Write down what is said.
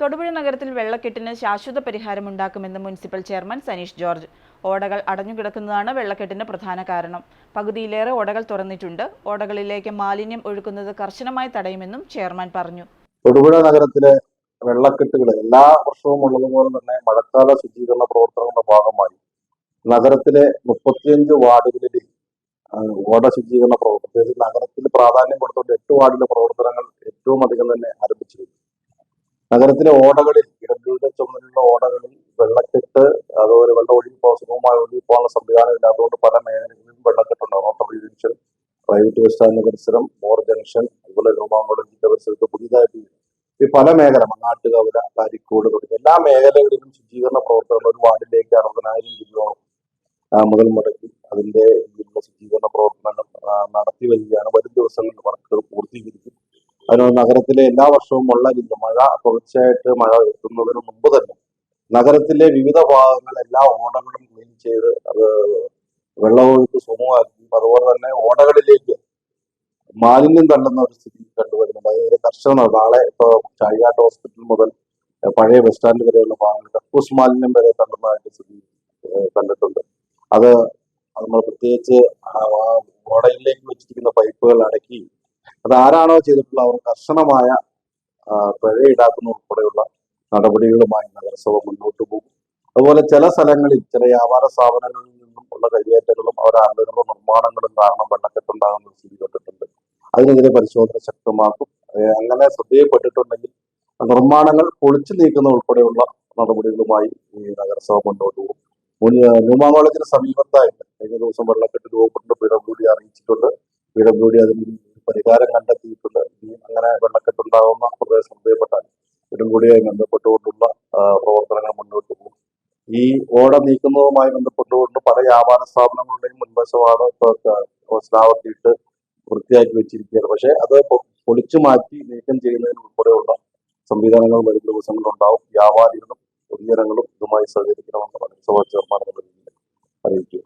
തൊടുപുഴ നഗരത്തിൽ വെള്ളക്കെട്ടിന് ശാശ്വത പരിഹാരമുണ്ടാക്കുമെന്ന് മുനിസിപ്പൽ ചെയർമാൻ സനീഷ് ജോർജ്. ഓടകൾ അടഞ്ഞുകിടക്കുന്നതാണ് വെള്ളക്കെട്ടിന് പ്രധാന കാരണം. പകുതിയിലേറെ ഓടകൾ തുറന്നിട്ടുണ്ട്. ഓടകളിലേക്ക് മാലിന്യം ഒഴുക്കുന്നത് കർശനമായി തടയുമെന്നും ചെയർമാൻ പറഞ്ഞു. തൊടുപുഴ നഗരത്തിലെ വെള്ളക്കെട്ടുകൾ എല്ലാ വർഷവും ഉള്ളതുപോലെ തന്നെ മഴക്കാല ശുചീകരണ പ്രവർത്തനങ്ങളുടെ ഭാഗമായി നഗരത്തിലെ മുപ്പത്തിയഞ്ച് വാർഡുകളിൽ ഓട ശുചീകരണ പ്രവർത്തനം. നഗരത്തിൽ പ്രാധാന്യം കൊടുത്തുകൊണ്ട് എട്ട് വാർഡിലെ പ്രവർത്തനങ്ങൾ ഏറ്റവും അധികം തന്നെ നഗരത്തിലെ ഓടകളിൽ ഇടങ്ങളുടെ ചുമതലയുള്ള ഓടകളിൽ വെള്ളക്കെട്ട് അതുപോലെ വെള്ളം ഒഴുകി പോസുഖവുമായി ഒഴുകി പോകാനുള്ള സംവിധാനം ഇല്ലാത്തതുകൊണ്ട് പല മേഖലകളിലും വെള്ളക്കെട്ടുണ്ടാകും. ഓട്ടോബിൾ ജംഗ്ഷൻ പ്രൈവറ്റ് ബസ് സ്റ്റാൻഡ് പരിസരം മോർ ജംഗ്ഷൻ അതുപോലെ രൂപാങ്കോളജിന്റെ പരിസരത്ത് പുതിയതായിട്ട് ഈ പല മേഖല മങ്ങാട്ടുകവല കാരിക്കോട് തുടങ്ങി എല്ലാ മേഖലകളിലും ശുചീകരണ പ്രവർത്തനങ്ങൾ ഒരു വാർഡിലേക്ക് അറുപതിനായിരം രൂപയോളം മുതൽ മുടക്കി അതിന്റെ ശുചീകരണ പ്രവർത്തനങ്ങൾ നടത്തി വരികയാണ്. വരും ദിവസങ്ങളിൽ വർക്കുകൾ പൂർത്തീകരിക്കും. അതിന് നഗരത്തിലെ എല്ലാ വർഷവും ഉള്ള മഴ തുടർച്ചയായിട്ട് മഴ എത്തുന്നതിന് മുമ്പ് തന്നെ നഗരത്തിലെ വിവിധ ഭാഗങ്ങൾ എല്ലാ ഓടകളും ക്ലീൻ ചെയ്ത് അത് വെള്ളമൊഴുക്ക് സുഗമമാക്കി അതുപോലെ തന്നെ ഓടകളിലേക്ക് മാലിന്യം തള്ളുന്ന ഒരു സ്ഥിതി കണ്ടുവരുന്നുണ്ട്. അതിന് കർശന നാളെ ഇപ്പോൾ ചാഴിയാട്ട് ഹോസ്പിറ്റൽ മുതൽ പഴയ ബസ് സ്റ്റാൻഡ് വരെയുള്ള ഭാഗങ്ങൾ കക്കൂസ് മാലിന്യം വരെ തള്ളുന്നതായിട്ട് സ്ഥിതി കണ്ടിട്ടുണ്ട്. അത് നമ്മൾ പ്രത്യേകിച്ച് ഓടയിലേക്ക് വെച്ചിരിക്കുന്ന പൈപ്പുകൾ അടക്കി അത് ആരാണോ ചെയ്തിട്ടുള്ള അവർ കർശനമായ പിഴ ഈടാക്കുന്ന ഉൾപ്പെടെയുള്ള നടപടികളുമായി നഗരസഭ മുന്നോട്ട് പോകും. അതുപോലെ ചില സ്ഥലങ്ങളിൽ ചില വ്യാപാര സ്ഥാപനങ്ങളിൽ നിന്നും ഉള്ള കൈയേറ്റങ്ങളും അവരുടെ അണ്ടറുള്ള നിർമ്മാണങ്ങളും കാരണം വെള്ളക്കെട്ടുണ്ടാകുന്ന സ്ഥിതി അതിനെതിരെ പരിശോധന ശക്തമാക്കും. അങ്ങനെ ശ്രദ്ധയിൽപ്പെട്ടിട്ടുണ്ടെങ്കിൽ നിർമ്മാണങ്ങൾ പൊളിച്ചു നീക്കുന്ന ഉൾപ്പെടെയുള്ള നടപടികളുമായി ഈ നഗരസഭ മുന്നോട്ട് പോകും. ന്യൂമാ കോളേജിന് സമീപത്തായിട്ട് കഴിഞ്ഞ ദിവസം വെള്ളക്കെട്ട് രൂപപ്പെട്ട് പി ഡബ്ല്യു ഡി അറിയിച്ചിട്ടുണ്ട്. പി ഡബ്ല്യു ഡി അതിന് പരിഹാരം കണ്ടെത്തിയിട്ടുണ്ട് ഇനി അങ്ങനെ വെള്ളക്കെട്ടുണ്ടാകുന്ന പ്രദേശം ഉപയോഗപ്പെട്ടാൽ ഇതും കൂടിയായി ബന്ധപ്പെട്ടുകൊണ്ടുള്ള പ്രവർത്തനങ്ങൾ മുന്നോട്ട് പോകും. ഈ ഓട നീക്കുന്നതുമായി ബന്ധപ്പെട്ടുകൊണ്ട് പല വ്യാപാര സ്ഥാപനങ്ങളുടെയും മുൻവശമാണ് ഇപ്പോൾ സ്ലാവത്തിയിട്ട് വൃത്തിയാക്കി വെച്ചിരിക്കുകയാണ് പക്ഷേ അത് പൊളിച്ചു മാറ്റി നീക്കം ചെയ്യുന്നതിന് ഉൾപ്പെടെയുള്ള സംവിധാനങ്ങൾ വരും ദിവസങ്ങളുണ്ടാവും. വ്യാപാരികളും പൊതുജനങ്ങളും ഇതുമായി സഹകരിക്കണമെന്ന് നഗരസഭാ ചെയർമാൻ എന്ന അറിയിച്ചു.